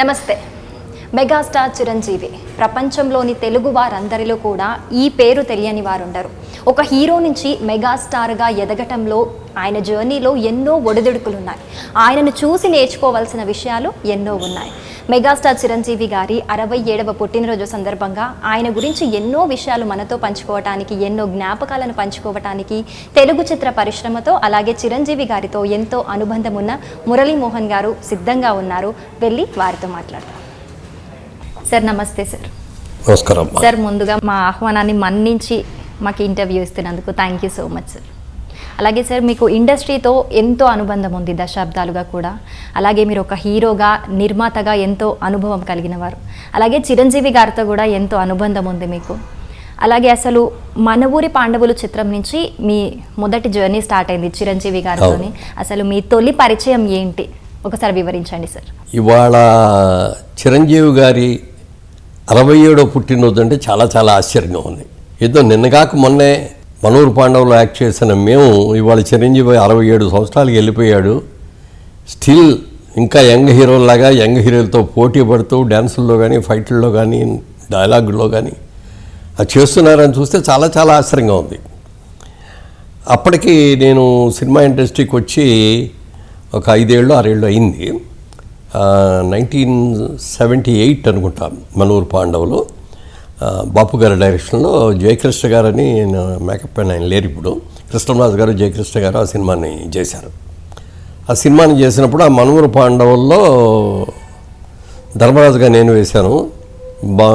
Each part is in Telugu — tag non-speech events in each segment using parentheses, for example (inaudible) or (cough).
నమస్తే. మెగాస్టార్ చిరంజీవి. ప్రపంచంలోని తెలుగు వారందరిలో కూడా ఈ పేరు తెలియని వారుండరు. ఒక హీరో నుంచి మెగాస్టార్గా ఎదగటంలో ఆయన జర్నీలో ఎన్నో ఒడిదుడుకులు ఉన్నాయి ఆయనను చూసి నేర్చుకోవాల్సిన విషయాలు ఎన్నో ఉన్నాయి. మెగాస్టార్ చిరంజీవి గారి అరవై ఏడవ పుట్టినరోజు సందర్భంగా ఆయన గురించి ఎన్నో విషయాలు మనతో పంచుకోవటానికి ఎన్నో జ్ఞాపకాలను పంచుకోవటానికి తెలుగు చిత్ర పరిశ్రమతో అలాగే చిరంజీవి గారితో ఎంతో అనుబంధం ఉన్న మురళీమోహన్ గారు సిద్ధంగా ఉన్నారు. వెళ్ళి వారితో మాట్లాడతాం సార్ నమస్తే సార్. నమస్కారం. సార్ ముందుగా మా ఆహ్వానాన్ని మన్నించి మాకు interview ఇస్తున్నందుకు thank you so much sir అలాగే సార్ మీకు ఇండస్ట్రీతో ఎంతో అనుబంధం ఉంది దశాబ్దాలుగా కూడా. అలాగే మీరు ఒక హీరోగా నిర్మాతగా ఎంతో అనుభవం కలిగిన వారు. అలాగే చిరంజీవి గారితో కూడా ఎంతో అనుబంధం ఉంది మీకు. అలాగే అసలు మన ఊరి పాండవులు చిత్రం నుంచి మీ మొదటి జర్నీ స్టార్ట్ అయింది చిరంజీవి గారితోని. అసలు మీ తొలి పరిచయం ఏంటి? ఒకసారి వివరించండి సార్ ఇవాళ చిరంజీవి గారి అరవై ఏడో పుట్టినరోజు అంటే చాలా చాలా ఆశ్చర్యంగా ఉంది. ఏదో నిన్నగాక మొన్నే మనూరు పాండవులు యాక్ట్ చేసిన మేము ఇవాళ చిరంజీవి అరవై ఏడు సంవత్సరాలకి వెళ్ళిపోయాడు. స్టిల్ ఇంకా యంగ్ హీరోలాగా యంగ్ హీరోలతో పోటీ పడుతూ డ్యాన్సుల్లో కానీ ఫైట్ల్లో కానీ డైలాగుల్లో కానీ అది చేస్తున్నారని చూస్తే చాలా చాలా ఆశ్చర్యంగా ఉంది. అప్పటికి నేను సినిమా ఇండస్ట్రీకి వచ్చి ఒక ఐదేళ్ళు ఆరేళ్ళు అయింది. నైన్టీన్ సెవెంటీ ఎయిట్ అనుకుంటా మనూరు పాండవులు. బాపు గారి డైరెక్షన్లో జయకృష్ణ గారని మేకప్ పైన ఆయన లేరు ఇప్పుడు. కృష్ణరాజు గారు జయకృష్ణ గారు ఆ సినిమాని చేశారు. ఆ సినిమాని చేసినప్పుడు ఆ మనూరు పాండవుల్లో ధర్మరాజుగా నేను వేశాను. బా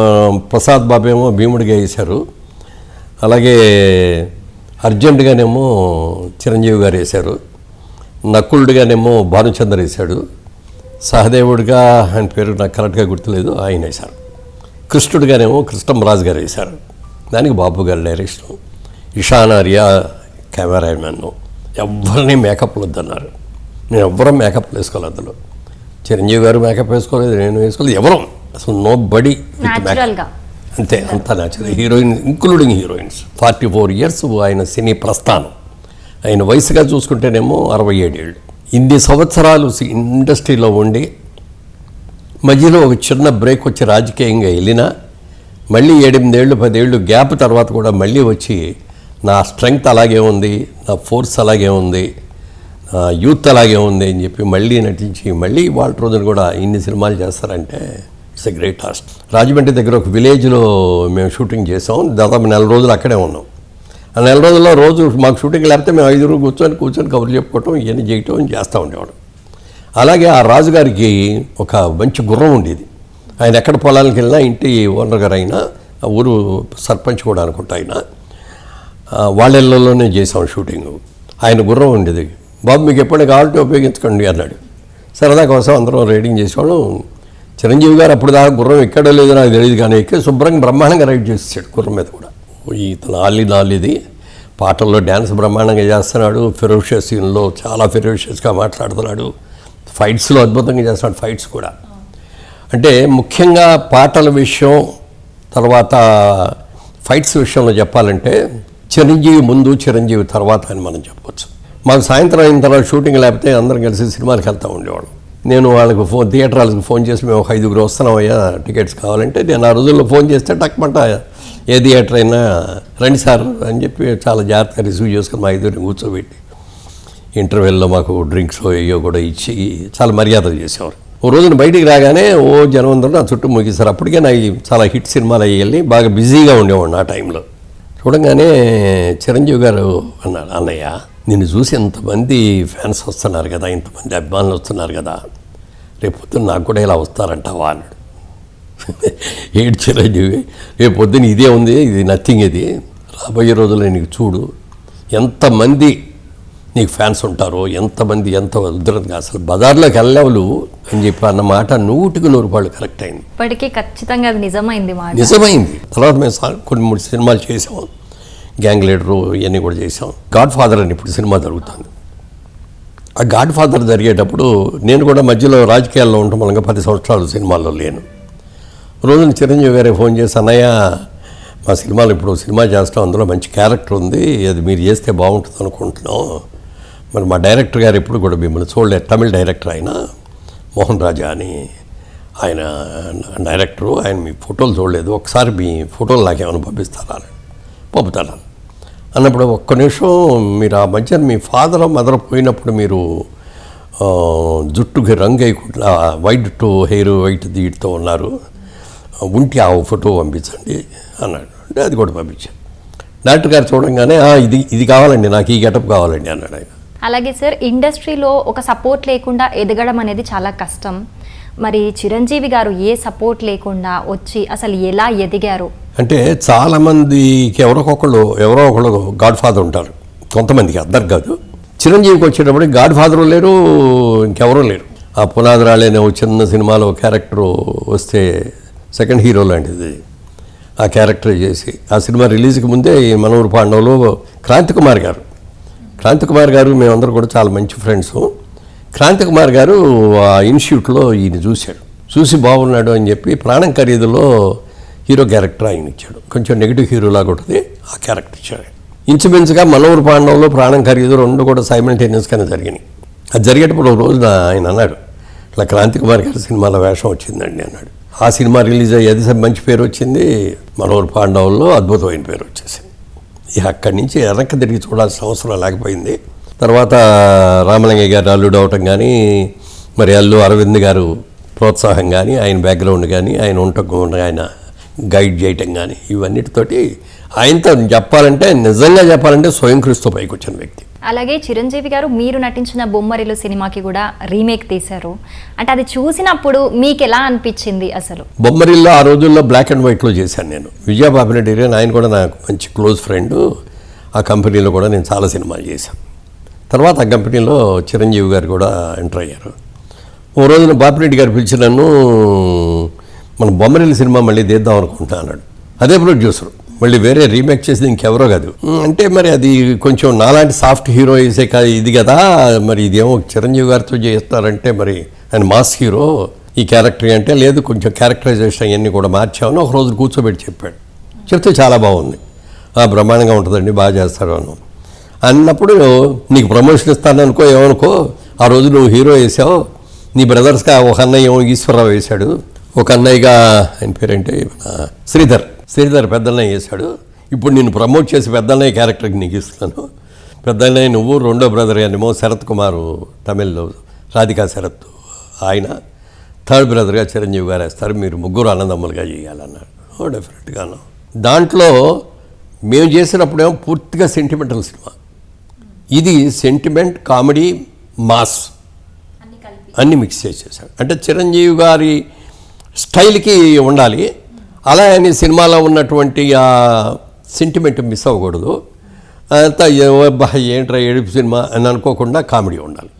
ప్రసాద్ బాబు ఏమో భీముడిగా వేశారు. అలాగే అర్జెంటుగానేమో చిరంజీవి గారు వేశారు. నకులుడిగానేమో భానుచంద్ర వేశాడు. సహదేవుడిగా ఆయన పేరు నాకు కరెక్ట్గా గుర్తులేదు ఆయన వేశారు. కృష్ణుడిగానేమో కృష్ణంరాజు గారు వేశారు దానికి బాబు గారి డైరెక్షన్ ఇషానారియా కెమెరామెన్ ఎవరిని మేకప్ వద్దన్నారు. నేను ఎవ్వరం మేకప్ వేసుకోలేదు అందులో. చిరంజీవి గారు మేకప్ వేసుకోలేదు నేను వేసుకోలేదు ఎవరం? అసలు నో బడీ విత్ మేకప్ అంతే అంత natural heroine including heroines forty four years ఆయన సినీ ప్రస్థానం. ఆయన వయసుగా చూసుకుంటేనేమో అరవై ఏడేళ్ళు. ఇన్ని సంవత్సరాలు ఇండస్ట్రీలో ఉండి మధ్యలో ఒక చిన్న బ్రేక్ వచ్చి రాజకీయంగా వెళ్ళినా మళ్ళీ ఏడెనిమిదేళ్ళు పదేళ్ళు గ్యాప్ తర్వాత కూడా మళ్ళీ వచ్చి నా స్ట్రెంగ్త్ అలాగే ఉంది నా ఫోర్స్ అలాగే ఉంది నా యూత్ అలాగే ఉంది అని చెప్పి మళ్ళీ నటించి మళ్ళీ వాళ్ళ రోజున కూడా ఇన్ని సినిమాలు చేస్తారంటే it's a great task Rajahmundry దగ్గర ఒక విలేజ్లో మేము షూటింగ్ చేసాం. దాదాపు నెల రోజులు అక్కడే ఉన్నాం. ఆ నెల రోజుల్లో రోజు మాకు షూటింగ్ లేకపోతే మేము ఐదుగురు కూర్చొని కూర్చొని కబుర్లు చెప్పుకోవటం ఇవన్నీ చేయటం చేస్తూ ఉండేవాడు అలాగే ఆ రాజుగారికి ఒక మంచి గుర్రం ఉండేది. ఆయన ఎక్కడ పొలానికి వెళ్ళినా ఇంటి ఓనర్ గారు అయినా ఆ ఊరు సర్పంచ్ కూడా అనుకుంటా ఆయన. ఆ, చేసాం షూటింగ్. ఆయన గుర్రం ఉండేది. బాబు మీకు ఎప్పుడైనా కావాలంటే ఉపయోగించుకోండి అన్నాడు. సరదా కోసం అందరం రైడింగ్ చేసేవాళ్ళం. చిరంజీవి గారు అప్పుడు దాకా గుర్రం ఎక్కడో లేదో నాకు తెలియదు కానీ ఎక్కి శుభ్రంగా బ్రహ్మాండంగా రైడ్ చేసేసాడు గుర్రం మీద కూడా. ఇతను ఆలి నాలిది పాటల్లో డ్యాన్స్ బ్రహ్మాండంగా చేస్తున్నాడు. ఫెరోషియస్ సీన్లో చాలా ఫెరోషియస్గా మాట్లాడుతున్నాడు. ఫైట్స్లో అద్భుతంగా చేస్తాడు ఫైట్స్ కూడా. అంటే ముఖ్యంగా పాటల విషయం తర్వాత ఫైట్స్ విషయంలో చెప్పాలంటే చిరంజీవి ముందు చిరంజీవి తర్వాత అని మనం చెప్పొచ్చు. మాకు సాయంత్రం అయిన తర్వాత షూటింగ్ లేకపోతే అందరం కలిసి సినిమాలకు వెళ్తూ ఉండేవాళ్ళం. నేను వాళ్ళకి ఫోన్ థియేటర్ వాళ్ళకి ఫోన్ చేసి మేము ఒక ఐదుగురు వస్తున్నామయ్యా టికెట్స్ కావాలంటే నేను ఆ రోజుల్లో ఫోన్ చేస్తే టక్మంట ఏ థియేటర్ అయినా రండి సార్ అని చెప్పి చాలా జాగ్రత్తగా రిసీవ్ చేసుకుని మా ఐదుగురిని కూర్చోబెట్టి ఇంటర్వెల్లో మాకు డ్రింక్స్ అయ్యో కూడా ఇచ్చి చాలా మర్యాదలు చేసేవారు. ఓ రోజున బయటికి రాగానే ఓ జనం నా చుట్టూ ముగిస్తారు అప్పటికే నా చాలా హిట్ సినిమాలు అయ్యి వెళ్ళి బాగా బిజీగా ఉండేవాడిని ఆ టైంలో. చూడంగానే చిరంజీవి గారు అన్నాడు అన్నయ్య నిన్ను చూసి ఎంతమంది ఫ్యాన్స్ వస్తున్నారు కదా ఇంతమంది అభిమానులు వస్తున్నారు కదా రేపు పొద్దున్న నాకు కూడా ఇలా వస్తారంటావా అన్నాడు. (laughs) ఏడు చిరంజీవి రేపు పొద్దున్న ఇదే ఉంది ఇది నథింగ్ ఇది. రాబోయే రోజుల్లో నీకు చూడు ఎంతమంది నీకు ఫ్యాన్స్ ఉంటారో ఎంతమంది ఎంత ఉద్ధరంగా అసలు బజార్లోకి వెళ్ళలేవులు అని చెప్పి అన్న మాట నూటికి నూరు రూపాయలు కరెక్ట్ అయింది. ఇప్పటికీ ఖచ్చితంగా అది నిజమైంది నిజమైంది. తర్వాత మేము కొన్ని మూడు సినిమాలు చేసాం. గ్యాంగ్ లీడరు ఇవన్నీ కూడా చేసాం. గాడ్ ఫాదర్ అని ఇప్పుడు సినిమా జరుగుతుంది. ఆ గాడ్ ఫాదర్ జరిగేటప్పుడు నేను కూడా మధ్యలో రాజకీయాల్లో ఉండటం వల్ల పది సంవత్సరాలు సినిమాల్లో లేను. రోజున చిరంజీవి గారే ఫోన్ చేసి అన్నయ్య మా సినిమాలు ఇప్పుడు సినిమా చేస్తాం అందులో మంచి క్యారెక్టర్ ఉంది అది మీరు చేస్తే బాగుంటుంది అనుకుంటున్నాం మరి మా డైరెక్టర్ గారు ఎప్పుడు కూడా మిమ్మల్ని చూడలేదు. తమిళ డైరెక్టర్ ఆయన మోహన్ రాజా అని ఆయన డైరెక్టరు ఆయన మీ ఫోటోలు చూడలేదు. ఒకసారి మీ ఫోటోలు నాకేమైనా పంపిస్తారా అని పంపుతాను. అన్నప్పుడు ఒక్క నిమిషం మీరు ఆ మధ్య మీ ఫాదర్ మదర్ పోయినప్పుడు మీరు జుట్టుకి రంగు వేయకుండా వైట్ టు హెయిర్ వైట్ దీటితో ఉన్నారు. ఉంటే ఆ ఫోటో పంపించండి అన్నాడు. అంటే అది కూడా పంపించాను డాక్టర్ గారు చూడంగానే ఇది ఇది కావాలండి నాకు ఈ గెటప్ కావాలండి అన్నాడు ఆయన. అలాగే సార్ ఇండస్ట్రీలో ఒక సపోర్ట్ లేకుండా ఎదగడం అనేది చాలా కష్టం. మరి చిరంజీవి గారు ఏ సపోర్ట్ లేకుండా వచ్చి అసలు ఎలా ఎదిగారు? అంటే చాలామందికి ఎవరికొకళ్ళు ఎవరో ఒకళ్ళు గాడ్ ఫాదర్ ఉంటారు. కొంతమందికి అందరు కాదు. చిరంజీవికి వచ్చేటప్పుడు గాడ్ ఫాదర్ లేరు ఇంకెవరూ లేరు. ఆ పునాదిరాళే చిన్న సినిమాలో క్యారెక్టర్ వస్తే సెకండ్ హీరో లాంటిది. ఆ క్యారెక్టర్ చేసి ఆ సినిమా రిలీజ్కి ముందే ఈ మనూరు పాండవులు క్రాంతి కుమార్ గారు. క్రాంతి కుమార్ గారు మేమందరూ కూడా చాలా మంచి ఫ్రెండ్స్ క్రాంతి కుమార్ గారు ఆ ఇన్స్టిట్యూట్లో ఈయన చూశాడు. చూసి బాగున్నాడు అని చెప్పి ప్రాణం ఖరీదులో హీరో క్యారెక్టర్ ఆయన ఇచ్చాడు కొంచెం నెగిటివ్ హీరోలాగా ఉంటుంది. ఆ క్యారెక్టర్ ఇచ్చాడు. ఇంచుమించుగా మనోహర్ పాండవులు ప్రాణం ఖరీదు రెండు కూడా సైమల్టేనియస్గానే జరిగినాయి. అది జరిగేటప్పుడు ఒక రోజున ఆయన అన్నాడు ఇట్లా క్రాంతి కుమార్ గారి సినిమాలో వేషం వచ్చిందండి అన్నాడు. ఆ సినిమా రిలీజ్ అయ్యేది మంచి పేరు వచ్చింది. మనోహర్ పాండవుల్లో అద్భుతమైన పేరు వచ్చేసింది. అక్కడి నుంచి వెనక్కి తిరిగి చూడాల్సిన అవసరం లేకపోయింది. తర్వాత రామలింగయ్య గారు అల్లుడు అవటం కానీ మరి అల్లు అరవింద్ గారు ప్రోత్సాహం కానీ ఆయన బ్యాక్గ్రౌండ్ కానీ ఆయన ఉండటం ఆయన గైడ్ చేయటం కానీ ఇవన్నిటితోటి ఆయనతో చెప్పాలంటే నిజంగా చెప్పాలంటే స్వయం క్రీస్తు పైకి వచ్చిన వ్యక్తి. అలాగే చిరంజీవి గారు మీరు నటించిన బొమ్మరిలు సినిమాకి కూడా రీమేక్ తీశారు. అంటే అది చూసినప్పుడు మీకు ఎలా అనిపించింది అసలు? బొమ్మరిల్లో ఆ రోజుల్లో బ్లాక్ అండ్ వైట్లో చేశాను నేను. విజయబాబిరెడ్డి గారు ఆయన కూడా నాకు మంచి క్లోజ్ ఫ్రెండ్ ఆ కంపెనీలో కూడా నేను చాలా సినిమాలు చేశాను. తర్వాత ఆ కంపెనీలో చిరంజీవి గారు కూడా ఎంటర్ అయ్యారు. ఓ రోజున బాపిరెడ్డి గారు పిలిచి నన్ను మన బొమ్మరిల్లి సినిమా మళ్ళీ తీద్దాం అనుకుంటున్నాను అన్నాడు. అదే ప్రొడ్యూసరు మళ్ళీ వేరే రీమేక్ చేసింది ఇంకెవరో కాదు. అంటే మరి అది కొంచెం నాలాంటి సాఫ్ట్ హీరో వేసే కా ఇది కదా. మరి ఇదేమో చిరంజీవి గారితో చేస్తారంటే మరి ఆయన మాస్ హీరో. ఈ క్యారెక్టర్ అంటే లేదు కొంచెం క్యారెక్టరైజేషన్ అవన్నీ కూడా మార్చామని ఒక రోజు కూర్చోబెట్టి చెప్పాడు. చెప్తే చాలా బాగుంది. బ్రహ్మాండంగా ఉంటుందండి బాగా చేస్తారు అను. అన్నప్పుడు నీకు ప్రమోషన్ ఇస్తాను అనుకో ఏమనుకో ఆ రోజు నువ్వు హీరో వేసావు. నీ బ్రదర్స్గా ఒక అన్నయ్య ఏమో ఈశ్వరరావు వేశాడు. ఒక అన్నయ్యగా ఆయన పేరేంటి? శ్రీధర్. శ్రీధర్ పెద్దన్నయ్య వేశాడు ఇప్పుడు నేను ప్రమోట్ చేసి పెద్దన్నయ్య క్యారెక్టర్కి నీకు ఇస్తున్నాను. పెద్దన్నయ్య నువ్వు రెండో బ్రదర్ ఏమో శరత్ కుమారు తమిళ్ళో రాధికా శరత్ ఆయన. థర్డ్ బ్రదర్గా చిరంజీవి గారు వేస్తారు. మీరు ముగ్గురు అన్నదమ్ములుగా చేయాలన్నాడు డెఫినెట్గాను. దాంట్లో మేము చేసినప్పుడేమో పూర్తిగా సెంటిమెంటల్ సినిమా. ఇది సెంటిమెంట్ కామెడీ మాస్ అన్ని మిక్స్ చేసేసాడు అంటే చిరంజీవి గారి స్టైల్కి ఉండాలి. అలా అని సినిమాలో ఉన్నటువంటి ఆ సెంటిమెంట్ మిస్ అవ్వకూడదు. అబ్బా, ఏంట్రా ఏడుపు సినిమా అని అనుకోకుండా కామెడీ ఉండాలి.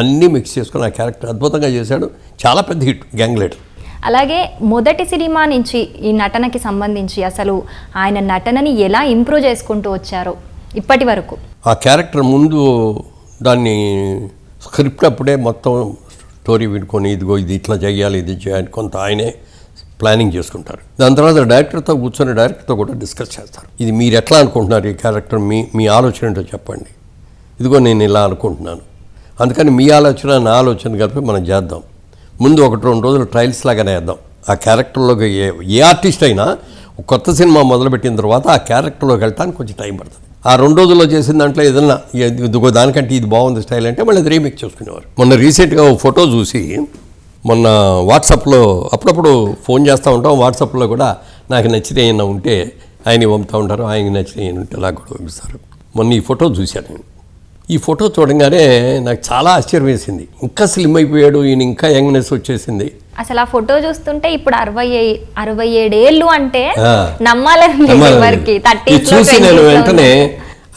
అన్నీ మిక్స్ చేసుకుని ఆ క్యారెక్టర్ అద్భుతంగా చేశాడు. చాలా పెద్ద హిట్ గ్యాంగ్ లీడర్ అలాగే మొదటి సినిమా నుంచి ఈ నటనకి సంబంధించి అసలు ఆయన నటనని ఎలా ఇంప్రూవ్ చేసుకుంటూ వచ్చారో ఇప్పటి వరకు. ఆ క్యారెక్టర్ ముందు దాన్ని స్క్రిప్ట్ అప్పుడే మొత్తం స్టోరీ వినుకొని ఇదిగో ఇది ఇట్లా చేయాలి ఇది చేయాలి కొంత ఆయనే ప్లానింగ్ చేసుకుంటారు. దాని తర్వాత డైరెక్టర్తో కూర్చొని డైరెక్టర్తో కూడా డిస్కస్ చేస్తారు. ఇది మీరు ఎట్లా అనుకుంటున్నారు ఈ క్యారెక్టర్? మీ మీ ఆలోచన ఏంటో చెప్పండి. ఇదిగో నేను ఇలా అనుకుంటున్నాను. అందుకని మీ ఆలోచన నా ఆలోచన కలిపి మనం చేద్దాం. ముందు ఒకటి రెండు రోజులు ట్రయల్స్ లాగానే వేద్దాం ఆ క్యారెక్టర్లోకి ఏ ఏ ఆర్టిస్ట్ అయినా కొత్త సినిమా మొదలుపెట్టిన తర్వాత ఆ క్యారెక్టర్లోకి వెళ్ళటానికి కొంచెం టైం పడుతుంది. ఆ రెండు రోజుల్లో చేసిన దాంట్లో ఏదన్నా ఇదిగో దానికంటే ఇది బాగుంది స్టైల్ అంటే మళ్ళీ అది రీమేక్ చేసుకునేవారు. మొన్న రీసెంట్గా ఒక ఫోటో చూసి మొన్న వాట్సాప్లో అప్పుడప్పుడు ఫోన్ చేస్తూ ఉంటాం వాట్సాప్లో కూడా నాకు నచ్చిన ఏమైనా ఉంటే ఆయన పంపుతూ ఉంటారు ఆయనకి నచ్చిన ఏమైనా ఉంటే నాకు కూడా పంపిస్తారు. మొన్న ఈ ఫోటో చూశాను నేను. ఈ ఫోటో చూడంగానే నాకు చాలా ఆశ్చర్యం వేసింది. ఇంకా స్లిమ్ అయిపోయాడు ఈయన ఇంకా యంగ్నెస్ వచ్చేసింది. అసలు ఆ ఫోటో చూస్తుంటే ఇప్పుడు అరవై అరవై ఏడేళ్ళు అంటే. నమ్మాలని చూసి నేను వెంటనే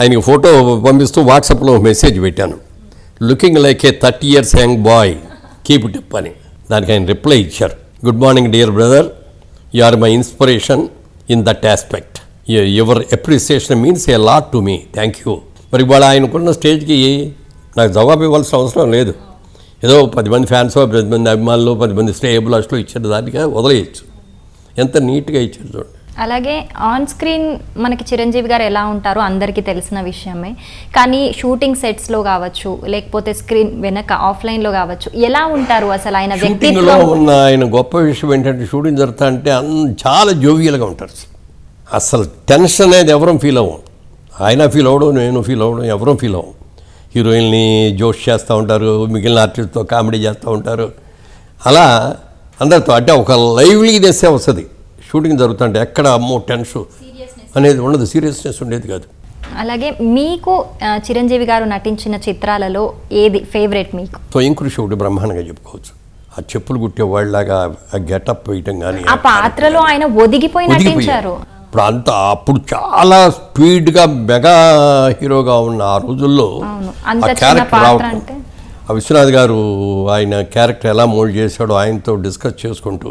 ఆయనకి ఫోటో పంపిస్తూ వాట్సాప్లో మెసేజ్ పెట్టాను. Looking like a thirty years young boy keep it up అని. దానికి ఆయన రిప్లై ఇచ్చారు. Good morning dear brother. You are my inspiration in that aspect. Your appreciation means a lot to me. Thank you. మరి ఇవాళ ఆయనకున్న స్టేజ్కి నాకు జవాబు ఇవ్వాల్సిన అవసరం లేదు. ఏదో పది మంది ఫ్యాన్స్ పది మంది అభిమానులు పది మంది స్టేబుల్ అస్టులు ఇచ్చిన దానికి వదిలేయచ్చు. ఎంత నీట్గా ఇచ్చారు చూడండి. అలాగే ఆన్ స్క్రీన్ మనకి చిరంజీవి గారు ఎలా ఉంటారో అందరికీ తెలిసిన విషయమే. కానీ షూటింగ్ సెట్స్లో కావచ్చు లేకపోతే స్క్రీన్ వెనక ఆఫ్లైన్లో కావచ్చు ఎలా ఉంటారు అసలు ఆయన వ్యక్తిత్వం? ఉన్న ఆయన గొప్ప విషయం ఏంటంటే షూటింగ్ జరుగుతా అంటే చాలా జోవియల్గా ఉంటారు అసలు టెన్షన్ అనేది ఎవరం ఫీల్ అవ్వం. ఆయన ఫీల్ అవ్వడం నేను ఫీల్ అవ్వడం ఎవరం ఫీల్ అవ్వం. హీరోయిన్ని జోష్ చేస్తూ ఉంటారు మిగిలిన ఆర్టిస్ట్తో కామెడీ చేస్తూ ఉంటారు. అలా అందరితో అంటే ఒక లైవ్లీనెస్ వస్తుంది షూటింగ్ జరుగుతుంటే ఎక్కడ అమ్మో టెన్షన్ అనేది ఉండదు. సీరియస్నెస్ ఉండేది కాదు. అలాగే మీకు చిరంజీవి గారు నటించిన చిత్రాలలో ఏది ఫేవరెట్ మీకు? స్వయం కృషి ఒకటి బ్రహ్మాండంగా చెప్పుకోవచ్చు. ఆ చెప్పులు కుట్టే వాళ్ళలాగా ఆ గెటప్ వేయటం కానీ ఆ పాత్రలో ఆయన ఒదిగిపోయి నటించారు. ఇప్పుడు అంత అప్పుడు చాలా స్పీడ్గా మెగా హీరోగా ఉన్న ఆ రోజుల్లో ఆ క్యారెక్టర్ రావటం? ఆ విశ్వనాథ్ గారు ఆయన క్యారెక్టర్ ఎలా మోల్డ్ చేశాడో ఆయనతో డిస్కస్ చేసుకుంటూ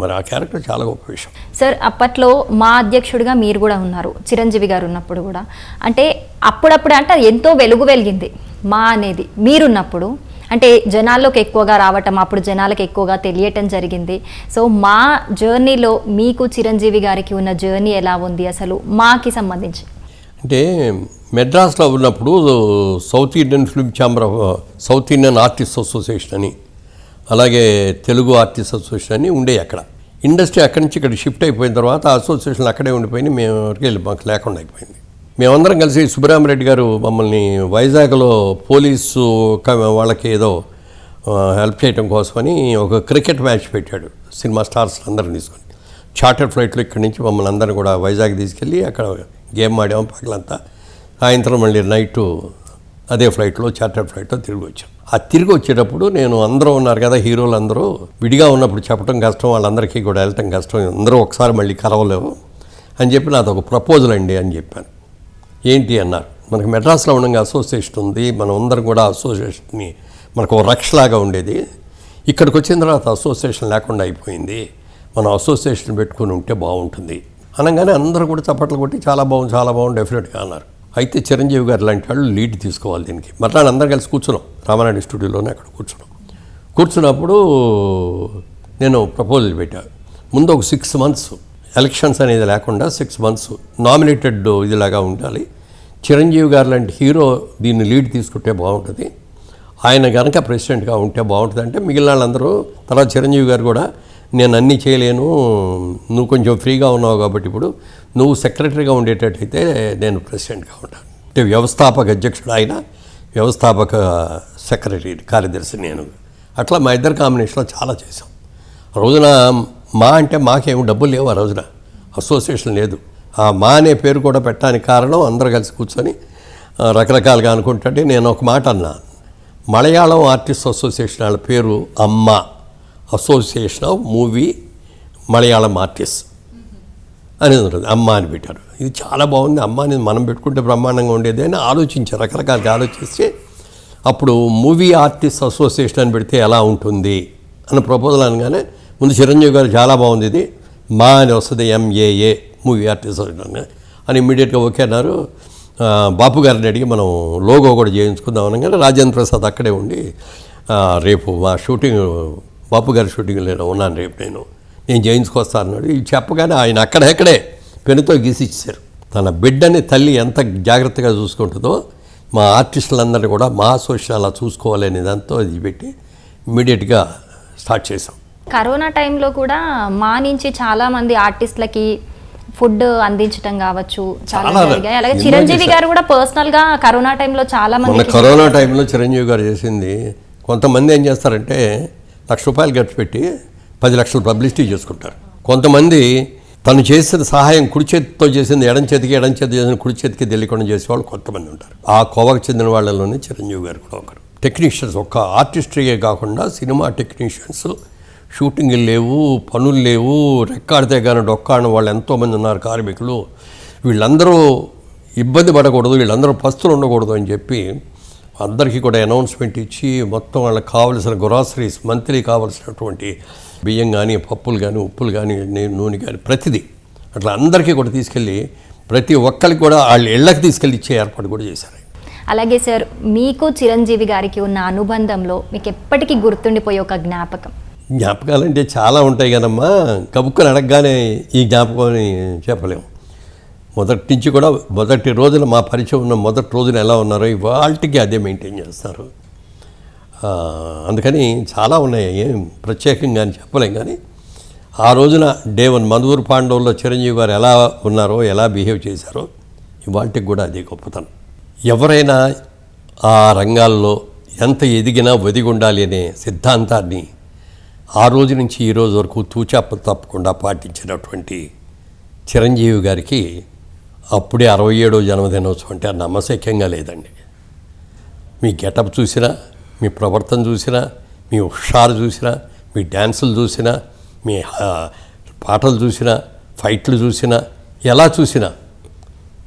మరి ఆ క్యారెక్టర్ చాలా గొప్ప విషయం. సార్ అప్పట్లో మా అధ్యక్షుడిగా మీరు కూడా ఉన్నారు చిరంజీవి గారు ఉన్నప్పుడు కూడా. అంటే అప్పుడప్పుడు అంటే ఎంతో వెలుగు వెలిగింది మా అనేది. మీరున్నప్పుడు అంటే జనాల్లోకి ఎక్కువగా రావటం అప్పుడు జనాలకు ఎక్కువగా తెలియటం జరిగింది. సో మా జర్నీలో మీకు చిరంజీవి గారికి ఉన్న జర్నీ ఎలా ఉంది అసలు? మాకి సంబంధించి. అంటే మెడ్రాస్లో ఉన్నప్పుడు South Indian film chamber of South Indian artist association అని అలాగే తెలుగు ఆర్టిస్ట్ అసోసియేషన్ అని ఉండే అక్కడ. ఇండస్ట్రీ అక్కడి నుంచి ఇక్కడ షిఫ్ట్ అయిపోయిన తర్వాత అసోసియేషన్ అక్కడే ఉండిపోయి మేము ఎవరికి వెళ్ళి మాకు లేకుండా అయిపోయింది. మేమందరం కలిసి సుబ్బరామరెడ్డి గారు మమ్మల్ని వైజాగ్లో పోలీసు వాళ్ళకి ఏదో హెల్ప్ చేయడం కోసమని ఒక క్రికెట్ మ్యాచ్ పెట్టాడు సినిమా స్టార్స్ అందరిని తీసుకొని. చార్టర్ ఫ్లైట్లో ఇక్కడి నుంచి మమ్మల్ని అందరిని కూడా వైజాగ్ తీసుకెళ్ళి అక్కడ గేమ్ ఆడాము పగలంతా. సాయంత్రం మళ్ళీ నైట్ అదే ఫ్లైట్లో చార్టర్ ఫ్లైట్లో తిరిగి వచ్చాం. ఆ తిరిగి వచ్చేటప్పుడు నేను అందరూ ఉన్నారు కదా హీరోలు అందరూ విడిగా ఉన్నప్పుడు చెప్పడం కష్టం వాళ్ళందరికీ కూడా వెళ్ళటం కష్టం. అందరూ ఒకసారి మళ్ళీ కలవలేవు అని చెప్పి నాది ఒక ప్రపోజల్ అండి అని చెప్పాను. ఏంటి అన్నారు. మనకి మెడ్రాస్లో ఉండగా అసోసియేషన్ ఉంది మనం అందరం కూడా అసోసియేషన్ని మనకు ఒక రక్షలాగా ఉండేది. ఇక్కడికి వచ్చిన తర్వాత అసోసియేషన్ లేకుండా అయిపోయింది. మనం అసోసియేషన్ పెట్టుకుని ఉంటే బాగుంటుంది. అనగానే అందరూ కూడా చప్పట్లు కొట్టి చాలా బాగుంది చాలా బాగుంది డెఫినెట్గా అన్నారు. అయితే చిరంజీవి గారు లాంటి వాళ్ళు లీడ్ తీసుకోవాలి దీనికి. మరలా అందరం కలిసి కూర్చున్నాం. రామానాయుడు స్టూడియోలోనే అక్కడ కూర్చున్నాం. కూర్చున్నప్పుడు నేను ప్రపోజల్ పెట్టా. ముందు ఒక సిక్స్ మంత్స్ ఎలక్షన్స్ అనేది లేకుండా సిక్స్ మంత్స్ నామినేటెడ్ ఇదిలాగా ఉండాలి. చిరంజీవి గారు లాంటి హీరో దీన్ని లీడ్ తీసుకుంటే బాగుంటుంది. ఆయన కనుక ప్రెసిడెంట్గా ఉంటే బాగుంటుంది అంటే మిగిలిన వాళ్ళందరూ తర్వాత చిరంజీవి గారు కూడా నేను అన్నీ చేయలేను. నువ్వు కొంచెం ఫ్రీగా ఉన్నావు కాబట్టి ఇప్పుడు నువ్వు సెక్రటరీగా ఉండేటట్టయితే నేను ప్రెసిడెంట్గా ఉంటాను. అంటే వ్యవస్థాపక అధ్యక్షుడు ఆయన వ్యవస్థాపక సెక్రటరీ కార్యదర్శి నేను. అట్లా మా ఇద్దరు కాంబినేషన్లో చాలా చేసాం రోజున మా అంటే మాకేం డబ్బులు లేవు ఆ రోజున. అసోసియేషన్ లేదు. ఆ మా అనే పేరు కూడా పెట్టడానికి కారణం అందరూ కలిసి కూర్చొని రకరకాలుగా అనుకుంటుంటే నేను ఒక మాట అన్నా. మలయాళం ఆర్టిస్ట్ అసోసియేషన్ వాళ్ళ పేరు Amma. Association of movie Malayalam artist అనేది ఉంటుంది. అమ్మ అని పెట్టారు. ఇది చాలా బాగుంది. అమ్మ అనేది మనం పెట్టుకుంటే బ్రహ్మాండంగా ఉండేది అని ఆలోచించారు. రకరకాలుగా ఆలోచిస్తే అప్పుడు మూవీ ఆర్టిస్ట్ అసోసియేషన్ అని పెడితే ఎలా ఉంటుంది అన్న ప్రపోజల్ అనగానే ముందు చిరంజీవి గారు చాలా బాగుంది ఇది. మా అని వస్తుంది ఎంఏఏ మూవీ ఆర్టిస్ట్ అని ఇమ్మీడియట్గా ఓకే అన్నారు. బాపు గారిని అడిగి మనం లోగో కూడా చేయించుకుందాం అనగానే రాజేంద్ర ప్రసాద్ అక్కడే ఉండి రేపు మా షూటింగ్ బాపు గారి షూటింగ్ నేను ఉన్నాను రేపు నేను. నేను చేయించుకొస్తా అన్నాడు. ఇది చెప్పగానే ఆయన అక్కడెక్కడే పెనుతో గీసి ఇచ్చారు తన బిడ్డని తల్లి ఎంత జాగ్రత్తగా చూసుకుంటుందో మా ఆర్టిస్టులందరినీ కూడా మా అసోసియేషన్ అలా చూసుకోవాలి అనే దాంతో ఇది పెట్టి ఇమ్మీడియట్గా స్టార్ట్ చేసాం కరోనా టైంలో కూడా మా నుంచి చాలా మంది ఆర్టిస్టులకి ఫుడ్ అందించడం కావచ్చు చాలా జరిగాయి. అలాగే చిరంజీవి. గారు కూడా పర్సనల్గా కరోనా టైంలో చాలా మంది కరోనా టైంలో చిరంజీవి గారు చేసింది. కొంతమంది ఏం చేస్తారంటే లక్ష రూపాయలు ఖర్చు పెట్టి పది లక్షలు పబ్లిసిటీ చేసుకుంటారు. కొంతమంది తను చేసిన సహాయం కుడి చేతితో చేసింది ఎడం చేతికి ఎడం చేతి చేసిన కుడి చేతికి తెలియకుండా చేసేవాళ్ళు కొంతమంది ఉంటారు. ఆ కోవకు చెందిన వాళ్ళలోనే చిరంజీవి గారు కూడా ఒకరు. టెక్నీషియన్స్ ఒక్క ఆర్టిస్ట్రీయే కాకుండా సినిమా టెక్నీషియన్స్ షూటింగ్లు లేవు పనులు లేవు రెక్కాడితే కానీ డొక్కాడిన వాళ్ళు ఎంతోమంది ఉన్నారు కార్మికులు. వీళ్ళందరూ ఇబ్బంది పడకూడదు వీళ్ళందరూ పస్తులు ఉండకూడదు అని చెప్పి అందరికీ కూడా అనౌన్స్మెంట్ ఇచ్చి మొత్తం వాళ్ళకి కావలసిన గ్రాసరీస్ మంత్లీ కావాల్సినటువంటి బియ్యం కానీ పప్పులు కానీ ఉప్పులు కానీ నూనె కానీ ప్రతిదీ అట్లా అందరికీ కూడా తీసుకెళ్ళి ప్రతి ఒక్కరికి కూడా వాళ్ళ ఇళ్ళకి తీసుకెళ్ళి ఇచ్చే ఏర్పాటు కూడా చేశారు. అలాగే సార్ మీకు చిరంజీవి గారికి ఉన్న అనుబంధంలో మీకు ఎప్పటికీ గుర్తుండిపోయే ఒక జ్ఞాపకం? జ్ఞాపకాలు అంటే చాలా ఉంటాయి కదమ్మా. కబుక్కుని అడగగానే ఈ జ్ఞాపకం చెప్పలేము. మొదటి నుంచి కూడా మొదటి రోజున మా పరిచయం ఉన్న మొదటి రోజున ఎలా ఉన్నారో ఇవాళకి అదే మెయింటైన్ చేస్తారు. అందుకని చాలా ఉన్నాయి ఏం ప్రత్యేకంగా అని చెప్పలేం కానీ ఆ రోజున డే వన్ మధువూరు పాండవుల్లో చిరంజీవి గారు ఎలా ఉన్నారో ఎలా బిహేవ్ చేశారో ఇవాళకి కూడా అదే గొప్పతనం. ఎవరైనా ఆ రంగాల్లో ఎంత ఎదిగినా ఒదిగి ఉండాలి అనే సిద్ధాంతాన్ని ఆ రోజు నుంచి ఈ రోజు వరకు తూచాప తప్పకుండా పాటించినటువంటి చిరంజీవి గారికి అప్పుడే అరవై ఏడో జన్మదినోత్సవం అంటే నమ్మశక్యంగా లేదండి. మీ గెటప్ చూసినా మీ ప్రవర్తన చూసినా మీ హుషారు చూసినా మీ డ్యాన్సులు చూసినా మీ పాటలు చూసినా ఫైట్లు చూసినా ఎలా చూసినా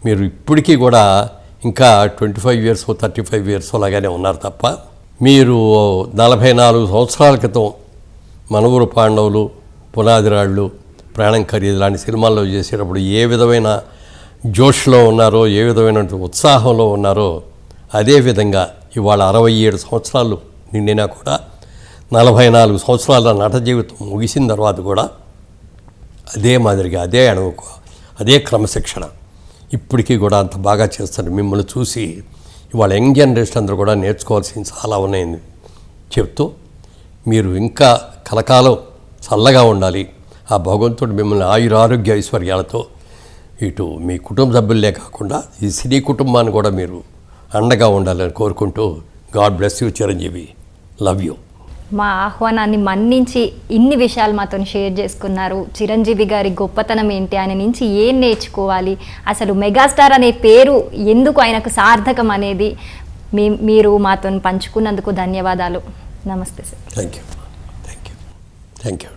మీరు ఇప్పటికీ కూడా ఇంకా twenty five years thirty five years అలాగానే ఉన్నారు తప్ప మీరు నలభై నాలుగు సంవత్సరాల క్రితం మనవురు పాండవులు పునాదిరాళ్ళు ప్రాణం ఖరీదు లాంటి సినిమాల్లో చేసేటప్పుడు ఏ విధమైన జోష్లో ఉన్నారో ఏ విధమైన ఉత్సాహంలో ఉన్నారో అదేవిధంగా ఇవాళ అరవై ఏడు సంవత్సరాలు నిండినా కూడా నలభై నాలుగు సంవత్సరాల నట జీవితం ముగిసిన తర్వాత కూడా అదే మాదిరిగా అదే అణువుకు అదే క్రమశిక్షణ ఇప్పటికీ కూడా అంత బాగా చేస్తారు. మిమ్మల్ని చూసి ఇవాళ యంగ్ జనరేషన్ అందరూ కూడా నేర్చుకోవాల్సింది చాలా ఉన్నాయని చెప్తూ మీరు ఇంకా కలకాలం చల్లగా ఉండాలి. ఆ భగవంతుడు మిమ్మల్ని ఆయురారోగ్య ఐశ్వర్యాలతో ఇటు మీ కుటుంబ సభ్యులే కాకుండా ఈ సినీ కుటుంబాన్ని కూడా మీరు అండగా ఉండాలని కోరుకుంటూ God bless you Chiranjeevi. Love you. మా ఆహ్వానాన్ని మన్నించి ఇన్ని విషయాలు మాతో షేర్ చేసుకున్నారు. చిరంజీవి గారి గొప్పతనం ఏంటి? ఆయన నుంచి ఏం నేర్చుకోవాలి? అసలు మెగాస్టార్ అనే పేరు ఎందుకు ఆయనకు సార్థకం అనేది మీ మీరు మాతో పంచుకున్నందుకు ధన్యవాదాలు. నమస్తే sir. Thank you. Thank you. Thank you.